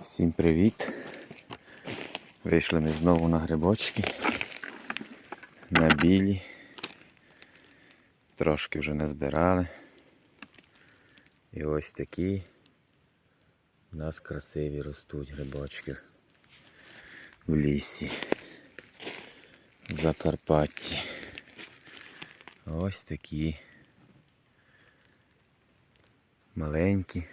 Всім привіт! Вийшли ми знову на грибочки. На білі. Трошки вже не збирали. І ось такі у нас красиві ростуть грибочки в лісі. В Закарпатті. Ось такі маленькі.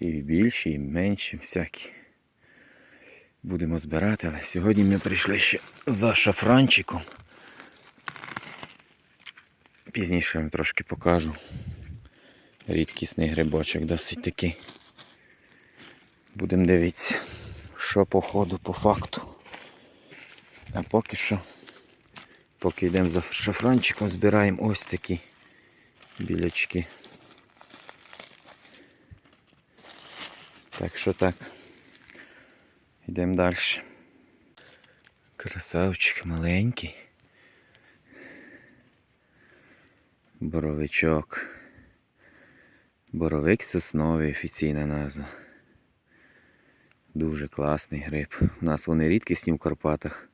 І більші, і менші всякі. Будемо збирати, але сьогодні ми прийшли ще за шафранчиком. Пізніше вам трошки покажу. Рідкісний грибочок досить такий. Будемо дивитися, що по ходу, по факту. А поки що, поки йдемо за шафранчиком, збираємо ось такі білячки. Так що так. Йдемо далі. Красавчик маленький. Боровичок. Боровик сосновий офіційна назва. Дуже класний гриб. У нас вони рідкісні в Карпатах.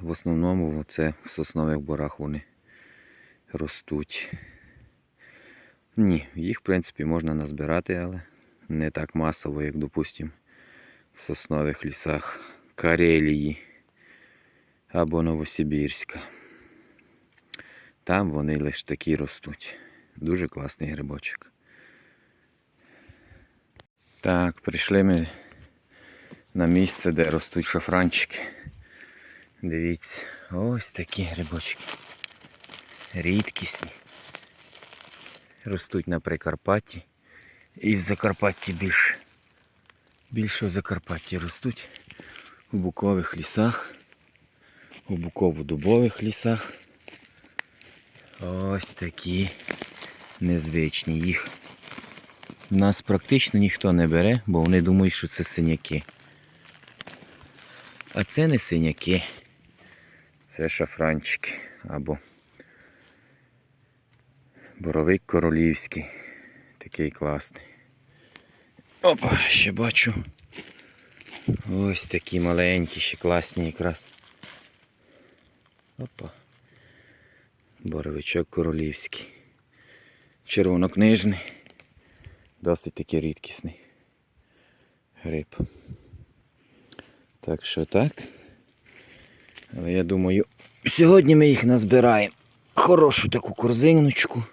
В основному це в соснових борах вони ростуть. Ні, їх в принципі можна назбирати, але не так масово, як, допустим, в соснових лісах Карелії або Новосибірська. Там вони лише такі ростуть. Дуже класний грибочок. Так, прийшли ми на місце, де ростуть шафранчики. Дивіться, ось такі грибочки. Рідкісні. Ростуть на Прикарпатті. І в Закарпатті більше. Більше в Закарпатті ростуть. У букових лісах. У буково-дубових лісах. Ось такі незвичні. Їх нас практично ніхто не бере, бо вони думають, що це синяки. А це не синяки. Це шафранчики або боровик королівський. Такий класний. Опа, ще бачу. Ось такі маленькі, ще класні якраз. Опа. Боровичок королівський. Червонокнижний. Досить таки рідкісний гриб. Так що так. Але я думаю, сьогодні ми їх назбираємо. Хорошу таку корзиночку.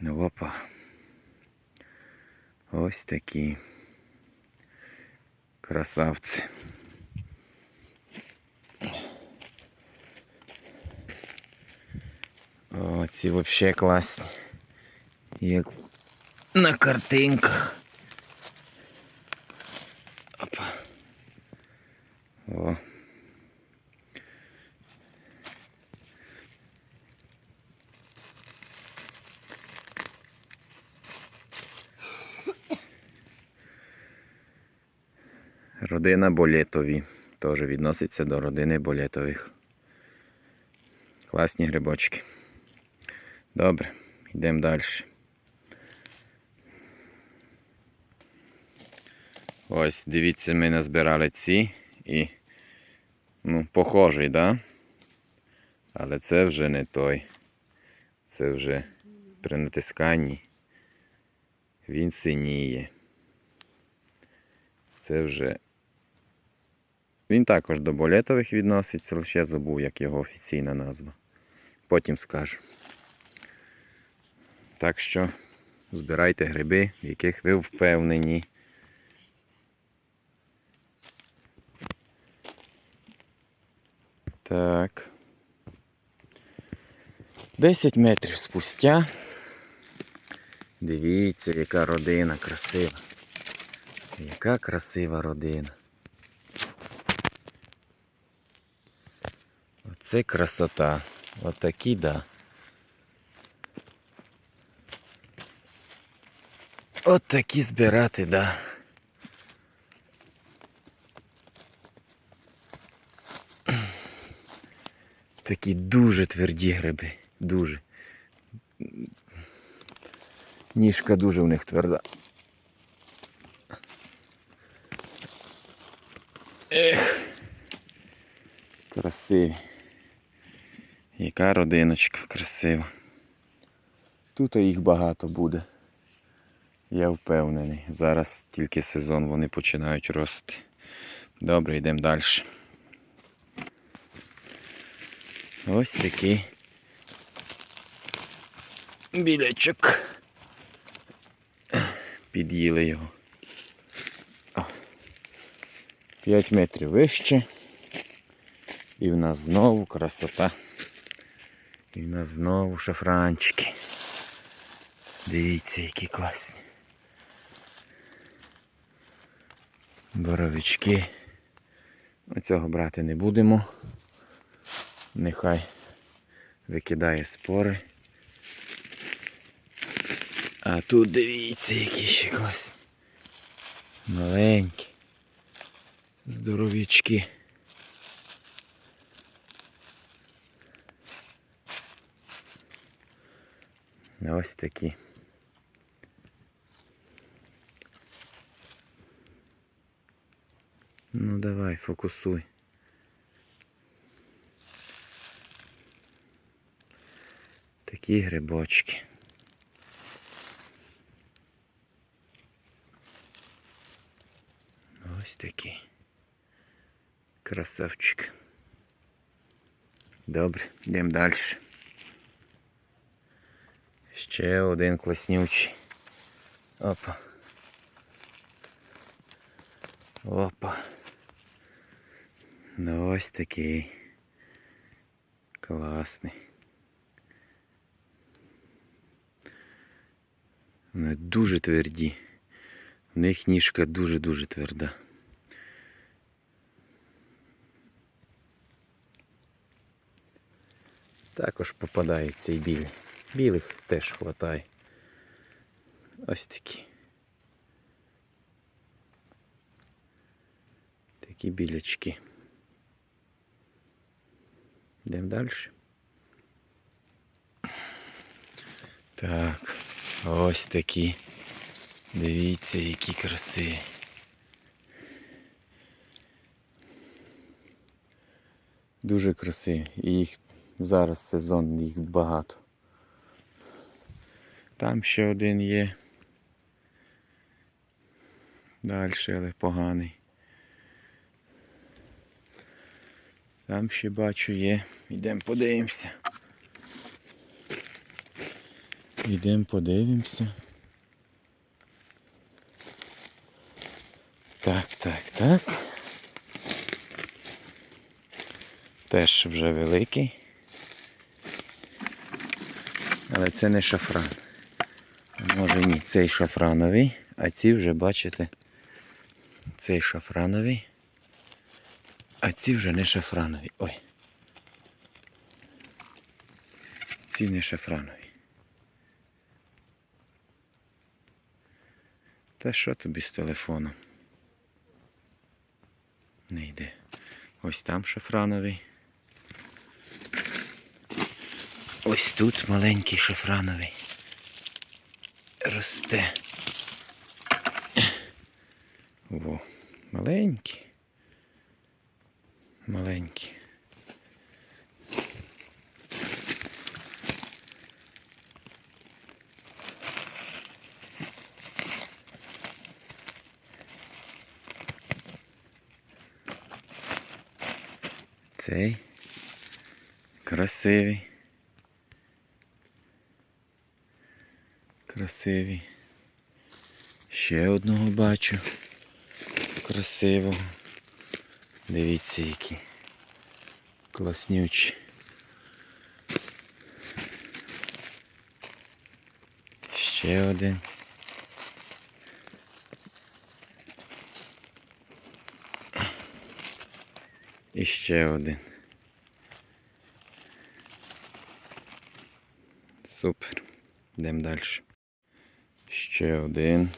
Ну, опа. Ось такі красавці. О, ці взагалі класні. Як на картинках. Опа. О. Родина болетові. Теж відноситься до родини болетових. Класні грибочки. Добре, йдемо далі. Ось, дивіться, ми назбирали ці і ну, похожий, да? Але це вже не той. Це вже при натисканні він синіє. Це вже. Він також до болетових відноситься, лише забув, як його офіційна назва. Потім скажу. Так що збирайте гриби, в яких ви впевнені. Так. 10 метрів спустя. Дивіться, яка родина красива. Яка красива родина. Це красота. Отакі, да. От такі збирати, да. Такі дуже тверді гриби, дуже. Ніжка дуже в них тверда. Ех, красиві. Яка родиночка красива. Тут їх багато буде. Я впевнений. Зараз тільки сезон вони починають рости. Добре, йдемо далі. Ось такий білячок. Під'їли його. 5 метрів вище. І в нас знову красота. І в нас знову шафранчики. Дивіться, які класні. Боровички. Оцього брати не будемо. Нехай викидає спори. А тут дивіться, які ще класні. Маленькі. Здоровічки. Ось такі. Ну давай, фокусуй. Такі грибочки. Ось такий. Красавчик. Добре, йдемо далі. Ще один класнючий. Опа. Опа. Ну ось такий. Класний. Вони дуже тверді. В них ніжка дуже-дуже тверда. Також попадаються і білі. Білих теж хватає. Ось такі. Такі білячки. Йдемо далі. Так, ось такі. Дивіться, які красиві. Дуже красиві. І їх зараз сезон, їх багато. Там ще один є. Далі, але поганий. Там ще бачу є. Йдемо подивимося. Йдемо подивимося. Так, так, так. Теж вже великий. Але це не шафран. Може ні, цей шафрановий, а ці вже бачите, цей шафрановий, а ці вже не шафранові. Ой. Ці не шафранові. Та що тобі з телефоном? Не йде. Ось там шафрановий. Ось тут маленький шафрановий. Росте. Во, маленький. Маленький. Цей красивий. Красивий. Ще одного бачу. Красивого. Дивіться які. Класнючі. Ще один. І ще один. Супер. Йдемо далі. Ще один.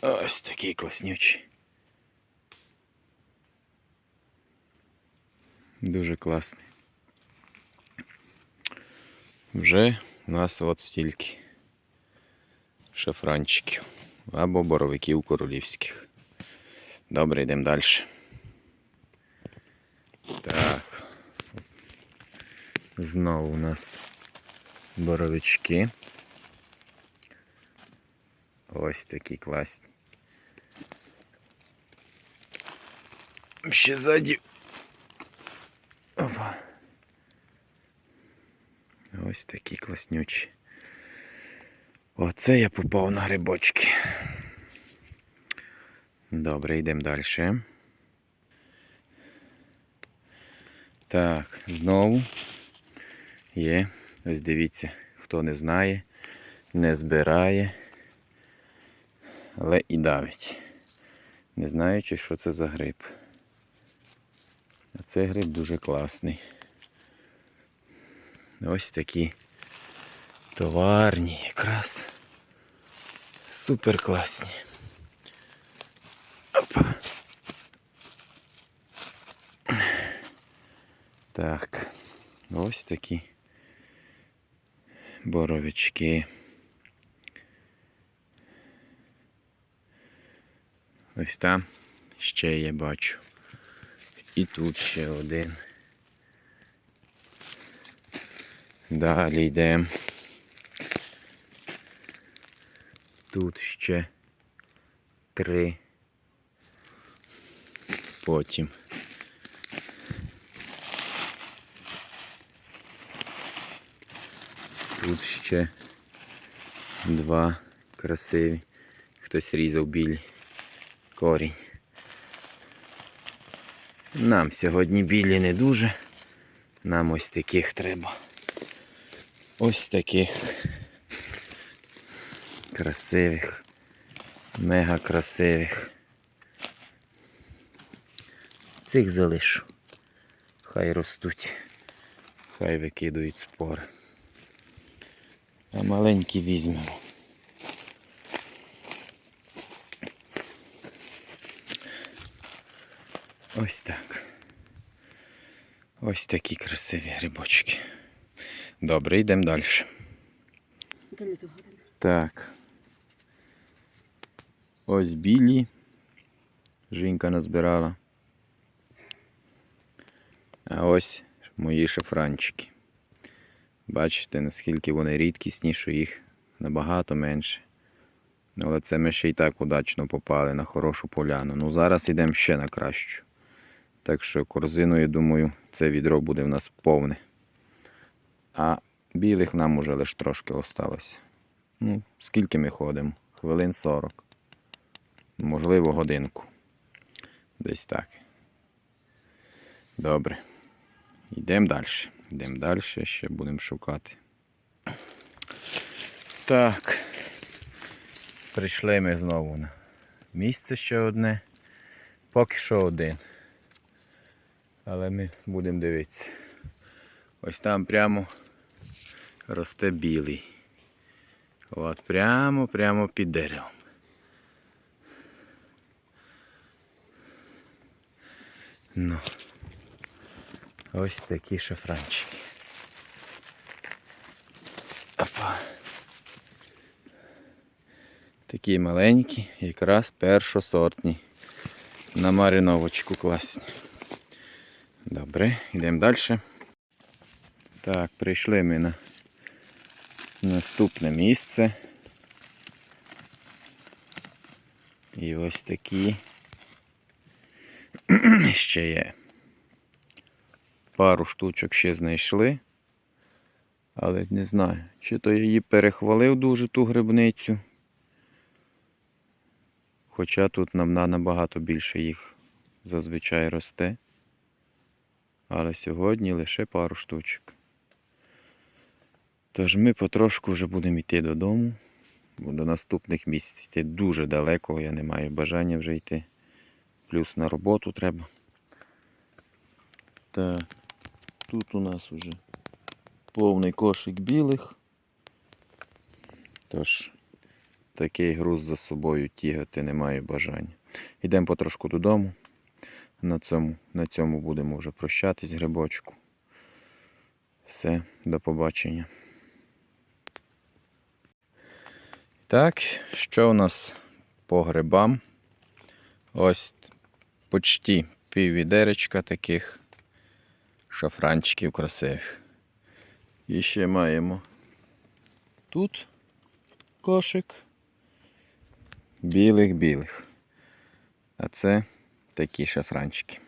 Ось такий класнючий. Дуже класний. Вже у нас от стільки шафранчиків або боровиків королівських. Добре, йдемо далі. Так. Знову у нас боровички. Ось такі класні. Ще ззаді. Опа. Ось такі класнючі. Оце я попав на грибочки. Добре, йдемо далі. Так, знову є. Ось дивіться, хто не знає, не збирає, але і давить. Не знаючи, що це за гриб. А цей гриб дуже класний. Ось такі товарні, якраз супер класні. Опа. Так, ось такі боровички. Ось там ще я бачу. І тут ще один. Далі йдемо. Тут ще три. Потім. Тут ще два красиві. Хтось різав білі корінь. Нам сьогодні білі не дуже. Нам ось таких треба. Ось таких красивих, мега красивих. Цих залишу. Хай ростуть, хай викидують спори. А маленькі візьмемо. Ось так. Ось такі красиві грибочки. Добре, йдемо далі. Так. Ось білі. Жінка назбирала. А ось мої шафранчики. Бачите, наскільки вони рідкісні, що їх набагато менше. Але це ми ще й так удачно попали на хорошу поляну. Ну зараз йдемо ще на кращу. Так що корзиною, думаю, це відро буде в нас повне. А білих нам уже лише трошки осталося. Ну, скільки ми ходимо? Хвилин 40. Можливо, годинку. Десь так. Добре. Йдемо далі. Йдемо далі, ще будемо шукати. Так. Прийшли ми знову на місце ще одне. Поки що один. Але ми будемо дивитися. Ось там прямо росте білий. От прямо, прямо під деревом. Ну, ось такі шафранчики. Опа. Такі маленькі, якраз першосортні. На мариновочку класні. Добре, йдемо далі. Так, прийшли ми на наступне місце. І ось такі ще є. Пару штучок ще знайшли. Але не знаю, чи то я її перехвалив дуже ту грибницю. Хоча тут нам набагато більше їх зазвичай росте. Але сьогодні лише пару штучок. Тож ми потрошку вже будемо йти додому. Бо до наступних місць йти дуже далеко, я не маю бажання вже йти. Плюс на роботу треба. Так, тут у нас уже повний кошик білих. Тож такий груз за собою тягати не маю бажання. Йдемо потрошку додому. На цьому, на цьому будемо вже прощатись, грибочку. Все, до побачення. Так, що у нас по грибам? Ось почти піввідеречка таких шафранчиків красивих. І ще маємо тут кошик білих-білих. А це такі шафранчики.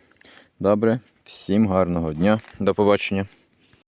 Добре, всім гарного дня. До побачення.